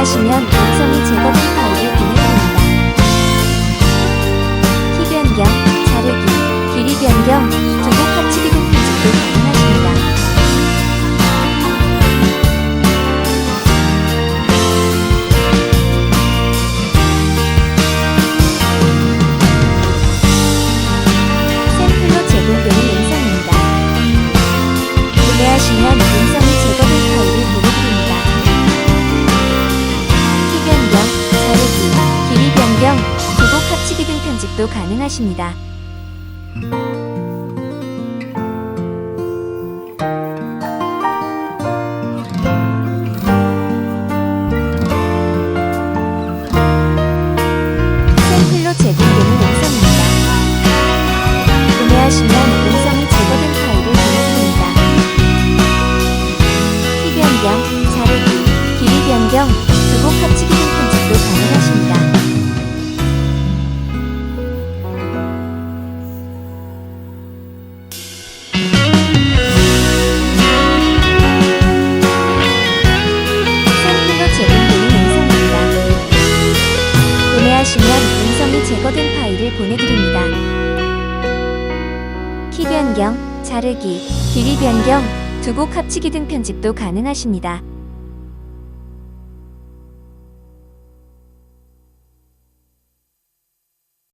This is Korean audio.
구매하시면 음성이 제거된 파일을 보내드립니다. 키 변경, 자르기, 길이 변경, 두곡 합치기 등 편집도 가능하십니다. 샘플로 제공되는 음성입니다. 구매하시면 음성 가능하십니다. 제거된 파일을 보내드립니다. 키 변경, 자르기, 길이 변경, 두 곡 합치기 등 편집도 가능하십니다.